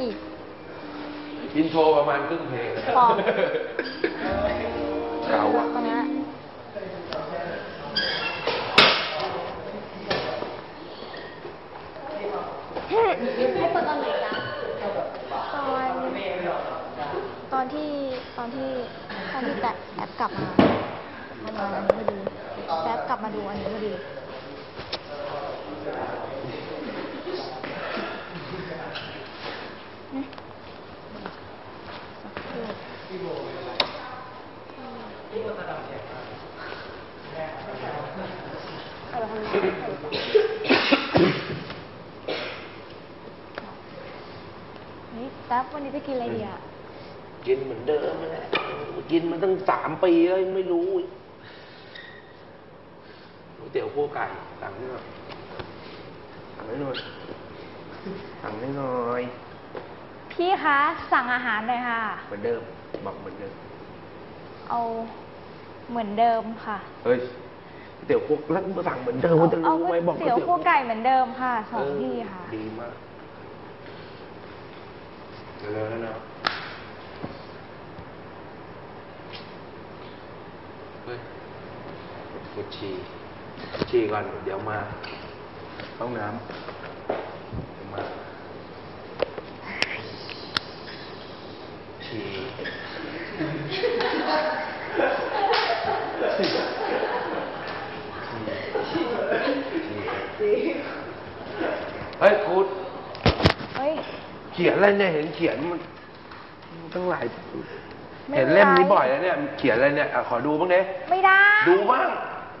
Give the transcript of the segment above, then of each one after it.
อีก อินโทรประมาณครึ่งเพลงปลอมเก่าอะ ตรงนี้แหละให้เปิดตอนไหนจ๊ะตอนตอนที่ตอนที่ตอนที่แป๊บแอปกลับมาประมาณนี้พอดีแป๊บกลับมาดูอันนี้พอดี นี่แป๊บวันนี้จะกินอะไรดีอะ กินเหมือนเดิมนั่นแหละกินมาตั้งสามปีแล้วยังไม่รู้อีกก๋วยเตี๋ยวคั่วไก่สั่งให้หน่อยสั่งให้หน่อยสั่งให้หน่อยพี่คะ สั่งอาหารหน่อยค่ะ เหมือนเดิมบอกเหมือนเดิม เอา เหมือนเดิมค่ะเฮ้ยก๋วยเตี๋ยวคั่วแล้วมาสั่งเหมือนเดิมมันจะเอารู้ไหมบอกก๋วยเตี๋ยวคั่วไก่เหมือนเดิมค่ะสองเที่ค่ะดีมากเร็วๆแล้วนะเฮ้ยปวดฉี่ฉี่ก่อนเดี๋ยวมาห้องน้ำเดี๋ยวมาฉี่เฮ้ยคุณ เฮ้ย เขียนอะไรเนี่ยเห็นเขียนมันตั้งหลายไม่เห็นเล่มนี้เป็นไรบ่อยแล้วเนี่ยเขียนอะไรเนี่ยอะขอดูบ้างเด้ไม่ได้ ดูบ้าง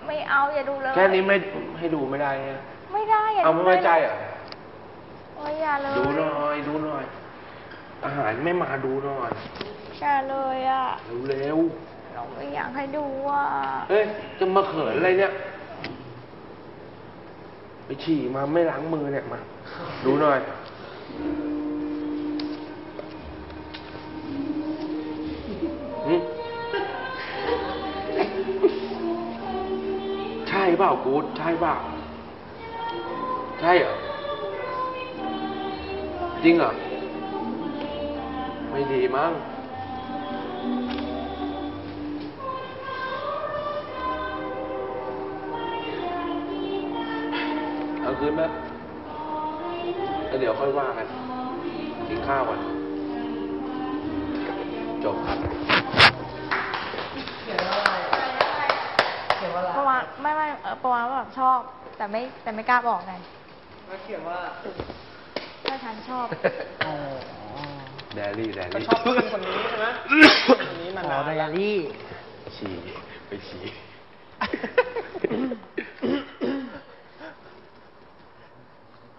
ไม่เอาอย่าดูเลยแค่นี้ไม่ให้ดูไม่ได้เนี่ยไม่ได้อย่าเอาดูไม่เลยไว้ใจเหรอะโอ้ยอย่าเลยดูหน่อยดูหน่อย อาหารไม่มาดูหน่อยอย่าเลยอะเร็วเราไม่อยากให้ดูอะๆเฮ้ยจะมาเขินอะไรเนี่ยไปฉี่มาไม่ล้างมือเนี่ยมาดูหน่อย เปล่ากูดใช่เปล่าใช่เหรอจริงเหรอไม่ดีมั้งเอาคืนไหมแล้วเดี๋ยวค่อยว่ากันกินข้าวกันจบครับ มาณไม่ไม่เออประมาณว่าแบบชอบ แต่ไม่แต่ไม่กล้าบอกไงมาเขียนว่าถ้าฉันชอบ อ๋อแดรี่แดก็รี่ชอบเพื่อนคนนี้ใช่ไหมคนนี้มานานไดอารี่ ฉี่ไปฉี่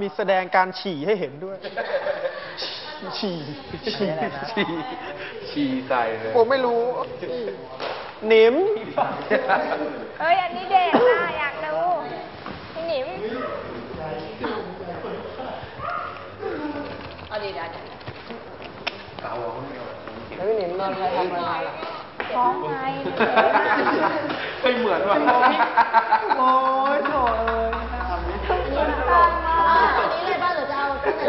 มีแสดงการฉี่ให้เห็นด้วย ฉี่ ฉี่ ฉี่ฉี่ใส่เลย ผมไม่รู้ หนิม เอ้ย อันนี้เด็กนะอยากดูพี่หนิมเอาดีได้เอาเอาแล้วพี่หนิมนอนใครทำอะไรท้องไงไม่เหมือนว่ะโอ้ยโถเอ้ยนี่มันท้องมากอันนี้เลยบ้านหรือจะเอาตั้งแต่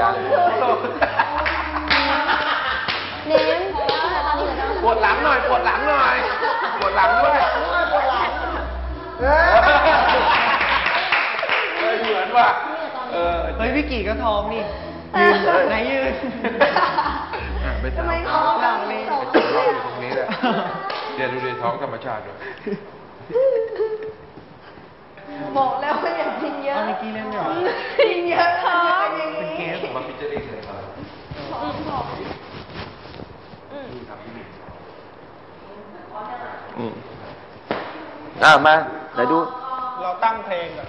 วดหลังหน่อยปวดหลังหน่อยปวดหลังด้วยปวดหลังเออเหมือนว่ะเออเฮ้ยพี่กี่ก็ท้องนี่ยืนไหนยืนอะไปทำไมท้องแบบนี้ท้องอยู่ตรงนี้แหละเดี๋ยวดูดิท้องธรรมชาติด้วยบอกแล้วว่าอย่ากินเยอะเมื่อกี้เล่นเหรอกินเยอะท้องอย่างเป็นนี้เกสมาพิจารณาเลยครับ อืม อืมอ่ามาไหนดู เราตั้งเพลงก่อน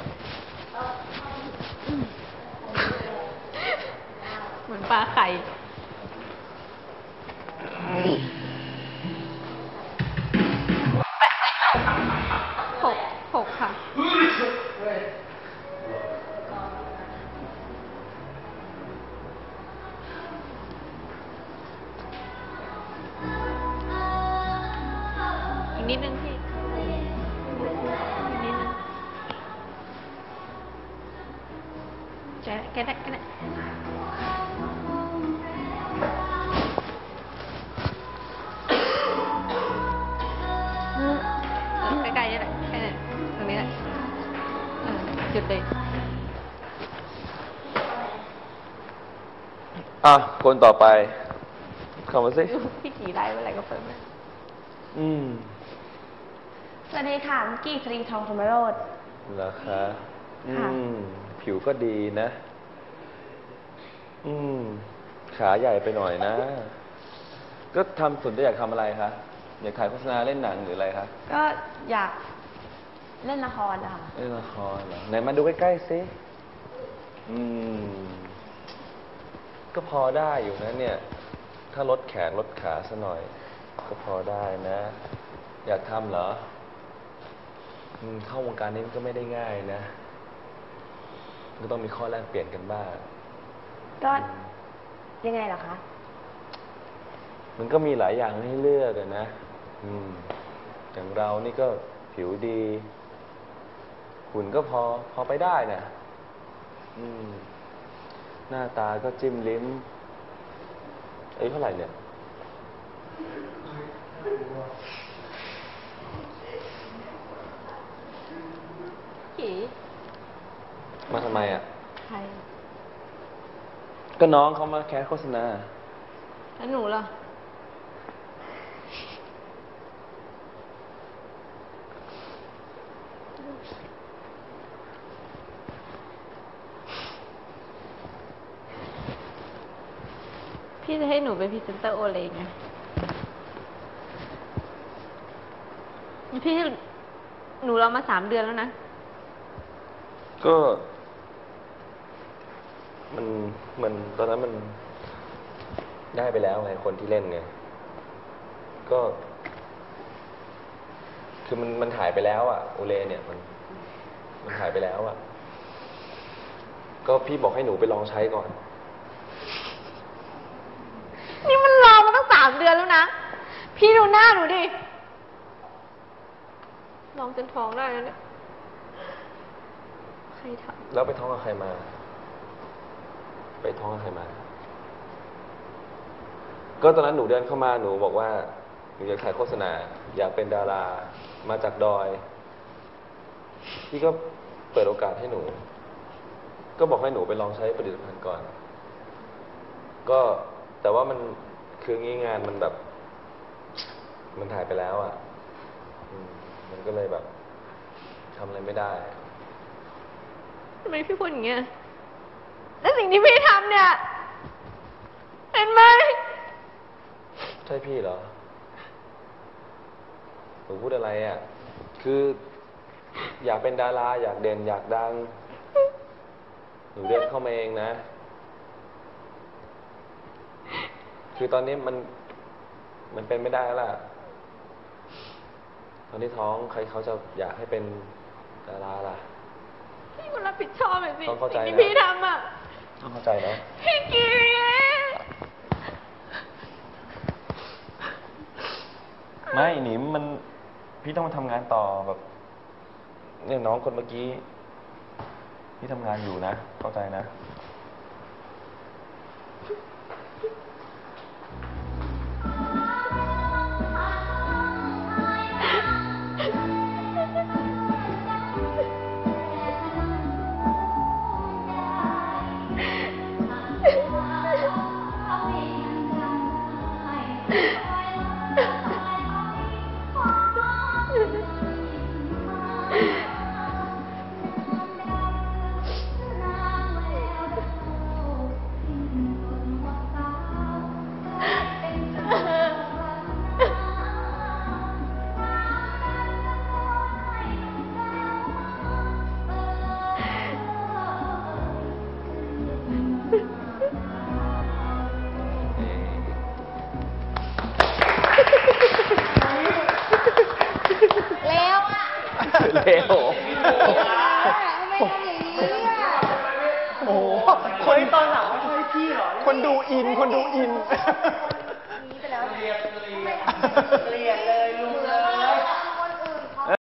เหมือนปลาไข่ แกแกได้แกได้ใกล้ๆนี่แหละตรงนี้แหละจุดเลยอะ คนต่อไป เข้ามาสิ พี่กี่ได้เมื่อไรก็เปิดมาอืม สวัสดีค่ะมิกี้ตรีทองธรรมโรดเหรอคะ อืม ผิวก็ดีนะ อืม ขาใหญ่ไปหน่อยนะ ก็ทำสุดจะอยากทำอะไรคะ อยากขายโฆษณาเล่นหนังหรืออะไรคะ ก็อยากเล่นละครอะค่ะ เล่นละครเหรอไหนมาดูใกล้ๆสิ อืม ก็พอได้อยู่นะ เนี่ย ถ้าลดแขนลดขาซะหน่อย ก็พอได้นะ อยากทำเหรอ อืม เข้าวงการนี้มันก็ไม่ได้ง่ายนะ ก็ต้องมีข้อแลกเปลี่ยนกันบ้าง ก็ยังไงล่ะคะ มันก็มีหลายอย่างให้เลือกอะนะ อืม อย่างเรานี่ก็ผิวดี หุ่นก็พอพอไปได้นะอืม หน้าตาก็จิ้มลิ้มอายุเท่าไหร่เนี่ยกี่ มาทำไมอะ ใคร ก็น้องเขามาแคสโฆษณา แล้วหนูล่ะ พี่จะให้หนูเป็นพรีเซนเตอร์โอเลไงพี่ให้หนูรอมาสามเดือนแล้วนะ ก็ มันมันตอนนั้นมันได้ไปแล้วไงคนที่เล่นไงก็ คือมันมันถ่ายไปแล้วอะโอเลเนี่ยมัน มันถ่ายไปแล้วอะก็พี่บอกให้หนูไปลองใช้ก่อน นี่มันรอมาตั้งสามเดือนแล้วนะ พี่ดูหน้าหนูดิลองจนท้องได้แล้วเนี่ย ใครทแล้วไปท้องกับใครมา ไปท้องใครมา ก็ตอนนั้นหนูเดินเข้ามาหนูบอกว่าหนูอยากถ่ายโฆษณา อยากเป็นดารา มาจากดอย พี่ก็เปิดโอกาสให้หนู ก็บอกให้หนูไปลองใช้ผลิตภัณฑ์ก่อน ก็แต่ว่ามันคืองี้งานมันแบบ มันถ่ายไปแล้วอะมันก็เลยแบบทำอะไรไม่ได้ทำไมพี่พูดอย่างเงี้ย ที่พี่ทำเนี่ย เห็นไหม ใช่พี่เหรอหนูพูดอะไรอะ คืออยากเป็นดารา อยากเด่นอยากดัง หนูเรียกเข้ามาเองนะ คือตอนนี้มัน มันเป็นไม่ได้แล้วล่ะ ตอนนี้ท้องใครเขาจะอยากให้เป็นดาราล่ะ พี่มันรับผิดชอบหน่อยสิต้องเข้าใจสิ่งนะที่พี่ทำอะต้อง เข้าใจนะพี่เกียร์ไม่หนิมมันพี่ต้องมาทำงานต่อแบบ เนี่ยน้องคนเมื่อกี้ พี่ทำงานอยู่นะ เข้าใจนะ ว ทำไโอ้โหคนตอนหลังว่าใช่พี่เหรอ คนดูอิน คนดูอินนีไปแล้ว